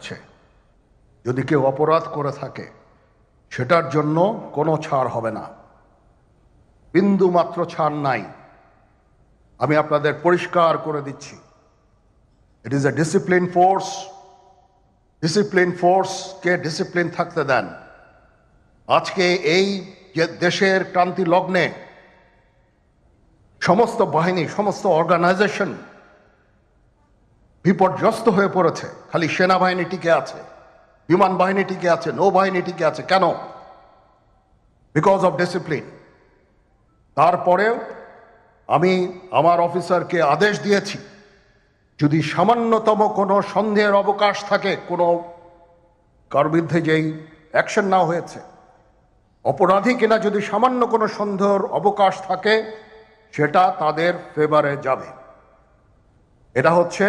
হচ্ছে যদি কেউ অপরাধ করে থাকে, সেটার জন্য কোনো ছাড় হবে না। বিন্দু মাত্র ছাড় নাই। আমি আপনাদের পরিষ্কার করে দিচ্ছি। It is a discipline force discipline ফোর্সকে discipline থাকতে দেন। আজকে এই যে দেশের ক্রান্তি লগ্নে সমস্ত বাহিনী, সমস্ত অর্গানাইজেশন বিপর্যস্ত হয়ে পড়েছে। খালি সেনাবাহিনী টিকে আছে, বিমান বাহিনী টিকে আছে, নৌবাহিনী টিকে আছে। কেন? বিকজ অফ ডিসিপ্লিন তারপরেও আমি আমার অফিসারকে আদেশ দিয়েছি, যদি সামান্যতম কোনো সন্দেহের অবকাশ থাকে, কোনো কার বিরুদ্ধে যেই অ্যাকশন না হয়েছে, অপরাধী কিনা যদি সামান্য কোনো সন্দেহের অবকাশ থাকে, সেটা তাদের ফেভারে যাবে। এটা হচ্ছে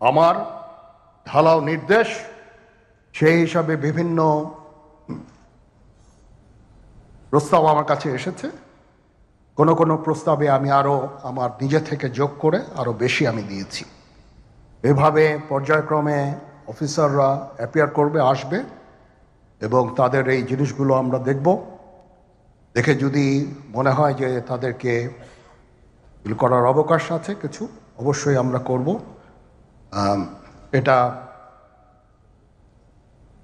আমার ঢালাও নির্দেশ, সেই হিসাবে বিভিন্ন প্রস্তাব আমার কাছে এসেছে। কোনো কোনো প্রস্তাবে আমি আরও আমার নিজে থেকে যোগ করে আরও বেশি আমি দিয়েছি। এভাবে পর্যায়ক্রমে অফিসাররা অ্যাপিয়ার করবে, আসবে এবং তাদের এই জিনিসগুলো আমরা দেখব। দেখে যদি মনে হয় যে তাদেরকে করার অবকাশ আছে কিছু, অবশ্যই আমরা করব। এটা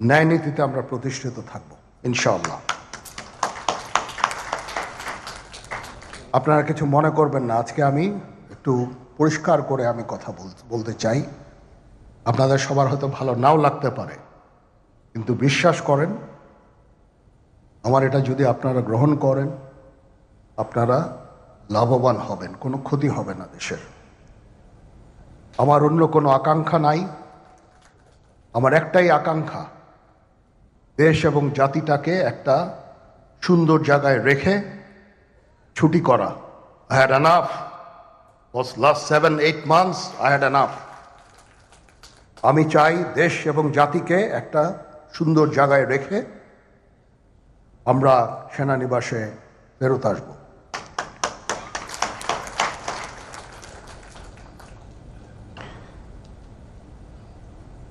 ন্যায় নীতিতে আমরা প্রতিষ্ঠিত থাকব, ইনশাআল্লাহ। আপনারা কিছু মনে করবেন না, আজকে আমি একটু পরিষ্কার করে আমি কথা বল- বলতে চাই। আপনাদের সবার হয়তো ভালো নাও লাগতে পারে, কিন্তু বিশ্বাস করেন, আমার এটা যদি আপনারা গ্রহণ করেন, আপনারা লাভবান হবেন, কোনো ক্ষতি হবে না দেশের। আমার অন্য কোনো আকাঙ্ক্ষা নাই। আমার একটাই আকাঙ্ক্ষা, দেশ এবং জাতিটাকে একটা সুন্দর জায়গায় রেখে ছুটি করা। I had enough was last seven eight months I had enough আমি চাই দেশ এবং জাতিকে একটা সুন্দর জায়গায় রেখে আমরা সেনানিবাসে ফেরত আসব।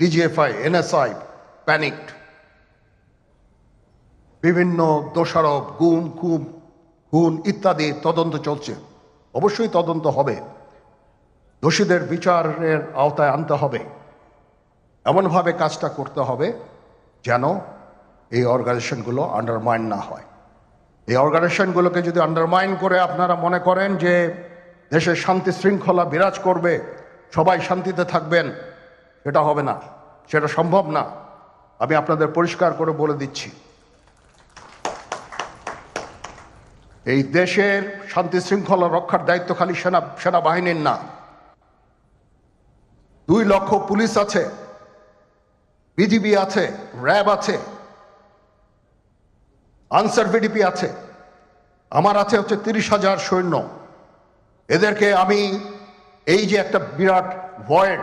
DGFI NSI panicked বিভিন্ন দোষারোপ, গুম খুম খুন ইত্যাদি তদন্ত চলছে। অবশ্যই তদন্ত হবে। দোষীদের বিচারের আওতায় আনতে হবে। এমনভাবে কাজটা করতে হবে যেন এই অর্গানাইজেশনগুলো আন্ডারমাইন না হয়। এই অর্গানাইজেশনগুলোকে যদি আন্ডারমাইন করে আপনারা মনে করেন যে দেশের শান্তি শৃঙ্খলা বিরাজ করবে, সবাই শান্তিতে থাকবেন সেটা হবে না, সেটা সম্ভব না। আমি আপনাদের পরিষ্কার করে বলে দিচ্ছি। এই দেশের শান্তি শৃঙ্খলা রক্ষার দায়িত্ব খালি সেনা, সেনাবাহিনীর না। দুই লক্ষ পুলিশ আছে, বিজিবি আছে, র্যাব আছে, আনসার ভিডিপি আছে। আমার আছে হচ্ছে তিরিশ হাজার সৈন্য। এদেরকে আমি এই যে একটা বিরাট ভয়েড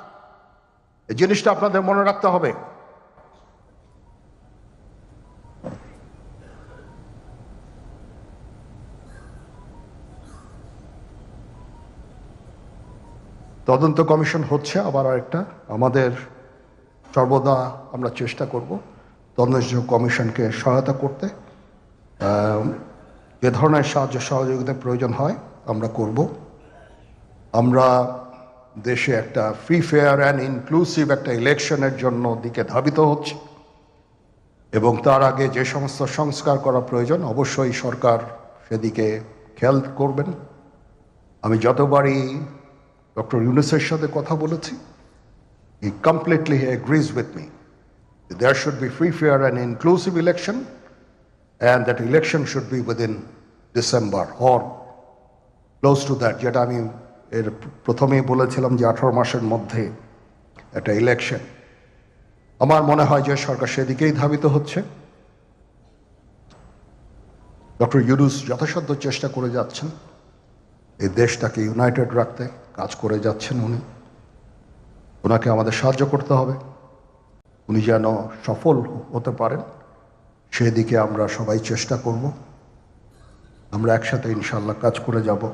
এই জিনিসটা আপনাদের মনে রাখতে হবে। তদন্ত কমিশন হচ্ছে আবার আরেকটা। আমাদের সর্বদা আমরা চেষ্টা করব তদন্ত কমিশনকে সহায়তা করতে। যে ধরনের সাহায্য সহযোগিতার প্রয়োজন হয়, আমরা করব। আমরা দেশে একটা ফ্রি ফেয়ার অ্যান্ড ইনক্লুসিভ একটা ইলেকশনের জন্য দিকে ধাবিত হচ্ছে। এবং তার আগে যে সমস্ত সংস্কার করা প্রয়োজন, অবশ্যই সরকার সেদিকে খেয়াল করবেন। আমি যতবারই ডক্টর ইউনুসের সাথে কথা বলেছি he completely agrees with me there should be free fair and inclusive election and that election should be within December or close to that যেটা আমি এর প্রথমেই বলেছিলাম যে আঠারো মাসের মধ্যে একটা ইলেকশন আমার মনে হয় যে সরকার সেদিকেই ধাবিত হচ্ছে। ডক্টর ইউনুস যথাসাধ্য চেষ্টা করে যাচ্ছেন। এই দেশটাকে ইউনাইটেড রাখতে, কাজ করে যাচ্ছেন উনি। ওনাকে আমাদের সাহায্য করতে হবে। উনি যেন সফল হতে পারেন, সেদিকে আমরা সবাই চেষ্টা করব। আমরা একসাথে ইনশাল্লাহ কাজ করে যাব।